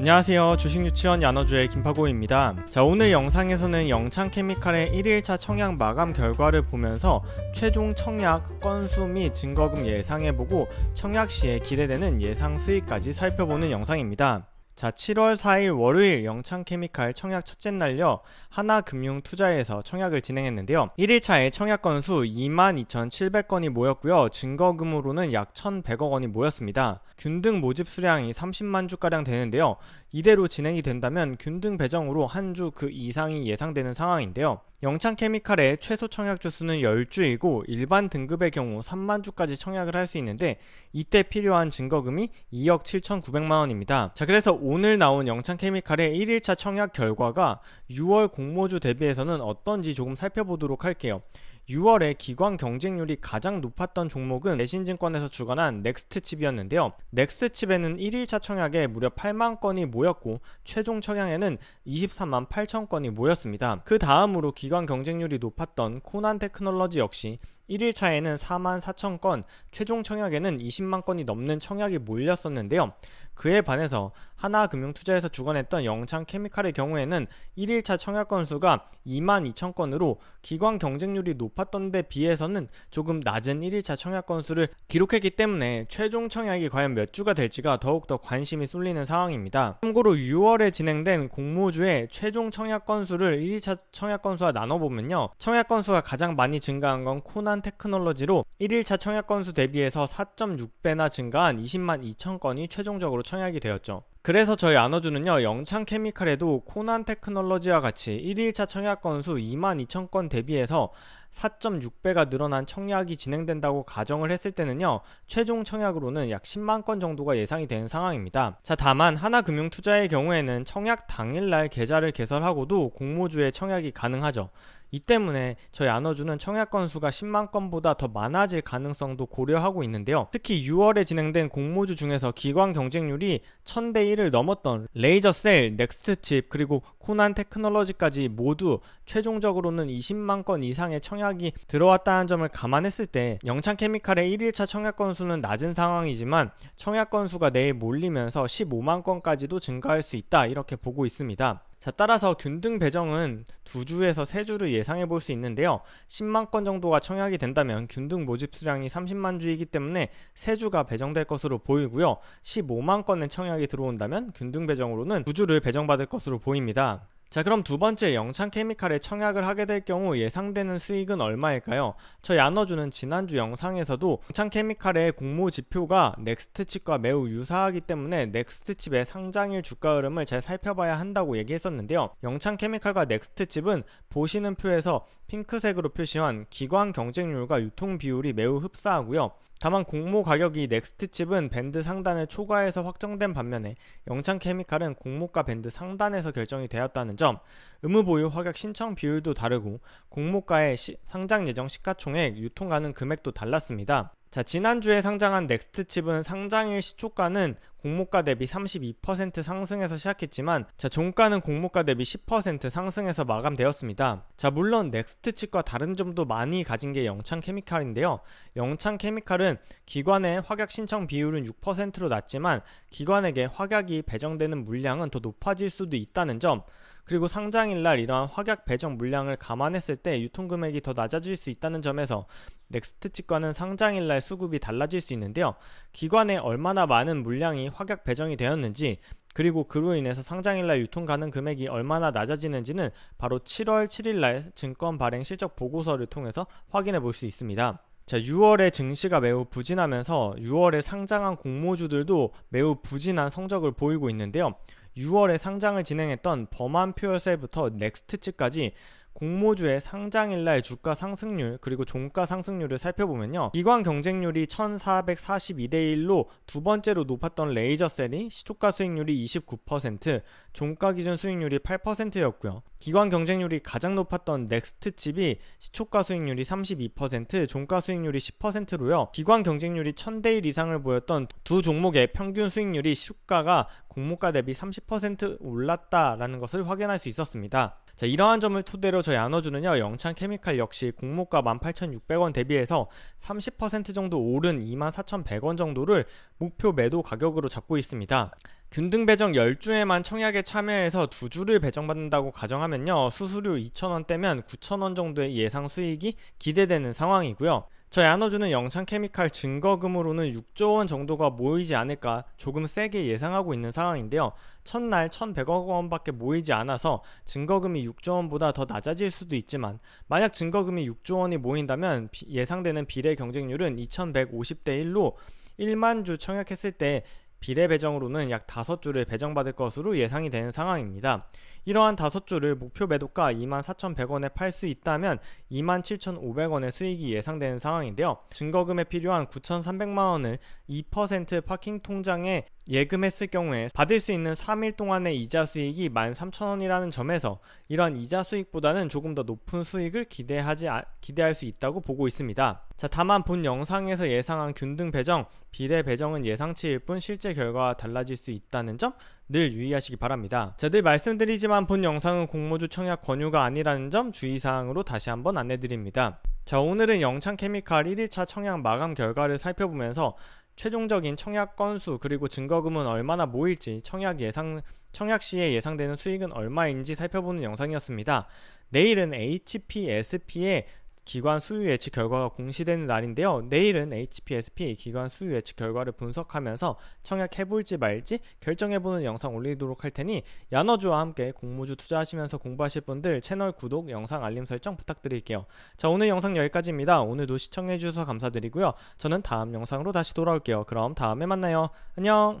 안녕하세요. 주식유치원 야너주의 김파고입니다. 자, 오늘 영상에서는 영창케미칼의 1일차 청약 마감 결과를 보면서 최종 청약 건수 및 증거금 예상해보고 청약 시에 기대되는 예상 수익까지 살펴보는 영상입니다. 자, 7월 4일 월요일 영창케미칼 청약 첫째 날려 하나금융투자에서 청약을 진행했는데요. 1일차에 청약 건수 22,700건이 모였고요. 증거금으로는 약 1,100억 원이 모였습니다. 균등 모집 수량이 30만 주가량 되는데요. 이대로 진행이 된다면 균등 배정으로 한 주 그 이상이 예상되는 상황인데요. 영창 케미칼의 최소 청약 주수는 10주이고 일반 등급의 경우 3만 주까지 청약을 할 수 있는데 이때 필요한 증거금이 2억 7,900만 원입니다. 자, 그래서 오늘 나온 영창 케미칼의 1일차 청약 결과가 6월 공모주 대비해서는 어떤지 조금 살펴보도록 할게요. 6월에 기관 경쟁률이 가장 높았던 종목은 대신증권에서 주관한 넥스트칩이었는데요. 넥스트칩에는 1일차 청약에 무려 8만 건이 모였고 최종 청약에는 23만 8천 건이 모였습니다. 그 다음으로 기관 경쟁률이 높았던 코난 테크놀로지 역시 1일차에는 4만 4천 건, 최종 청약에는 20만 건이 넘는 청약이 몰렸었는데요. 그에 반해서 하나금융투자에서 주관했던 영창케미칼의 경우에는 1일차 청약 건수가 2만 2천 건으로 기관 경쟁률이 높았던 데 비해서는 조금 낮은 1일차 청약 건수를 기록했기 때문에 최종 청약이 과연 몇 주가 될지가 더욱더 관심이 쏠리는 상황입니다. 참고로 6월에 진행된 공모주의 최종 청약 건수를 1일차 청약 건수와 나눠보면요. 청약 건수가 가장 많이 증가한 건 코난 테크놀로지로 1일차 청약 건수 대비해서 4.6배나 증가한 20만 2천 건이 최종적으로 청약이 되었죠. 그래서 저희 안어주는요 영창 케미칼에도 코난 테크놀로지와 같이 1일차 청약 건수 2만 2천 건 대비해서 4.6배가 늘어난 청약이 진행된다고 가정을 했을 때는요 최종 청약으로는 약 10만 건 정도가 예상이 되는 상황입니다 자 다만 하나금융투자의 경우에는 청약 당일날 계좌를 개설하고도 공모주에 청약이 가능하죠 이 때문에 저희 안어주는 청약 건수가 10만 건보다 더 많아질 가능성도 고려하고 있는데요. 특히 6월에 진행된 공모주 중에서 기관 경쟁률이 1000대 1을 넘었던 레이저셀, 넥스트칩, 그리고 코난 테크놀로지까지 모두 최종적으로는 20만 건 이상의 청약이 들어왔다는 점을 감안했을 때 영창 케미칼의 1일차 청약 건수는 낮은 상황이지만 청약 건수가 내일 몰리면서 15만 건까지도 증가할 수 있다 이렇게 보고 있습니다. 자, 따라서 균등 배정은 두 주에서 세 주를 예상해 볼 수 있는데요. 10만 건 정도가 청약이 된다면 균등 모집 수량이 30만 주이기 때문에 세 주가 배정될 것으로 보이고요. 15만 건의 청약이 들어온다면 균등 배정으로는 두 주를 배정받을 것으로 보입니다. 자 그럼 두 번째 영창 케미칼에 청약을 하게 될 경우 예상되는 수익은 얼마일까요? 저 야너주는 지난주 영상에서도 영창 케미칼의 공모 지표가 넥스트 칩과 매우 유사하기 때문에 넥스트 칩의 상장일 주가 흐름을 잘 살펴봐야 한다고 얘기했었는데요. 영창 케미칼과 넥스트 칩은 보시는 표에서 핑크색으로 표시한 기관 경쟁률과 유통 비율이 매우 흡사하고요. 다만 공모 가격이 넥스트칩은 밴드 상단을 초과해서 확정된 반면에 영창 케미칼은 공모가 밴드 상단에서 결정이 되었다는 점, 의무 보유 확약 신청 비율도 다르고 공모가의 시, 상장 예정 시가총액, 유통 가능 금액도 달랐습니다. 자, 지난주에 상장한 넥스트 칩은 상장일 시초가는 공모가 대비 32% 상승해서 시작했지만 자, 종가는 공모가 대비 10% 상승해서 마감되었습니다. 자, 물론 넥스트 칩과 다른 점도 많이 가진 게 영창 케미칼인데요. 영창 케미칼은 기관의 확약 신청 비율은 6%로 낮지만 기관에게 확약이 배정되는 물량은 더 높아질 수도 있다는 점 그리고 상장일날 이러한 확약 배정 물량을 감안했을 때 유통금액이 더 낮아질 수 있다는 점에서 넥스트칩과는 상장일날 수급이 달라질 수 있는데요. 기관에 얼마나 많은 물량이 확약 배정이 되었는지 그리고 그로 인해서 상장일날 유통 가능 금액이 얼마나 낮아지는지는 바로 7월 7일날 증권 발행 실적 보고서를 통해서 확인해 볼 수 있습니다. 자, 6월에 증시가 매우 부진하면서 6월에 상장한 공모주들도 매우 부진한 성적을 보이고 있는데요. 6월에 상장을 진행했던 범한 퓨어셀부터 넥스트치까지 공모주의 상장일날 주가 상승률 그리고 종가 상승률을 살펴보면요. 기관 경쟁률이 1442대 1로 두 번째로 높았던 레이저셀이 시초가 수익률이 29%, 종가 기준 수익률이 8%였고요. 기관 경쟁률이 가장 높았던 넥스트칩이 시초가 수익률이 32%, 종가 수익률이 10%로요. 기관 경쟁률이 1000대 1 이상을 보였던 두 종목의 평균 수익률이 시가가 공모가 대비 30% 올랐다라는 것을 확인할 수 있었습니다. 자, 이러한 점을 토대로 저희 안어주는요, 영창 케미칼 역시 공모가 18,600원 대비해서 30% 정도 오른 24,100원 정도를 목표 매도 가격으로 잡고 있습니다. 균등 배정 10주에만 청약에 참여해서 두 주를 배정받는다고 가정하면요. 수수료 2,000원 떼면 9,000원 정도의 예상 수익이 기대되는 상황이고요. 저희 안어주는 영창 케미칼 증거금으로는 6조 원 정도가 모이지 않을까 조금 세게 예상하고 있는 상황인데요. 첫날 1,100억 원밖에 모이지 않아서 증거금이 6조 원보다 더 낮아질 수도 있지만 만약 증거금이 6조 원이 모인다면 비- 예상되는 비례 경쟁률은 2,150대 1로 1만 주 청약했을 때 비례 배정으로는 약 5주를 배정받을 것으로 예상이 되는 상황입니다. 이러한 5주를 목표 매도가 24,100원에 팔 수 있다면 27,500원의 수익이 예상되는 상황인데요. 증거금에 필요한 9,300만 원을 2% 파킹 통장에 예금했을 경우에 받을 수 있는 3일 동안의 이자 수익이 13,000원이라는 점에서 이러한 이자 수익보다는 조금 더 높은 수익을 기대하지 아- 기대할 수 있다고 보고 있습니다. 자, 다만 본 영상에서 예상한 균등 배정, 비례 배정은 예상치일 뿐 실제 결과와 달라질 수 있다는 점 늘 유의하시기 바랍니다. 자, 늘 말씀드리지만 본 영상은 공모주 청약 권유가 아니라는 점 주의사항으로 다시 한번 안내드립니다. 자, 오늘은 영창 케미칼 1일차 청약 마감 결과를 살펴보면서 최종적인 청약 건수 그리고 증거금은 얼마나 모일지 청약 예상 청약 시에 예상되는 수익은 얼마인지 살펴보는 영상이었습니다. 내일은 HPSP의 기관 수요 예측 결과가 공시되는 날인데요. 내일은 HPSP 기관 수요 예측 결과를 분석하면서 청약해볼지 말지 결정해보는 영상 올리도록 할 테니 야너주와 함께 공모주 투자하시면서 공부하실 분들 채널 구독, 영상 알림 설정 부탁드릴게요. 자 오늘 영상 여기까지입니다. 오늘도 시청해주셔서 감사드리고요. 저는 다음 영상으로 다시 돌아올게요. 그럼 다음에 만나요. 안녕.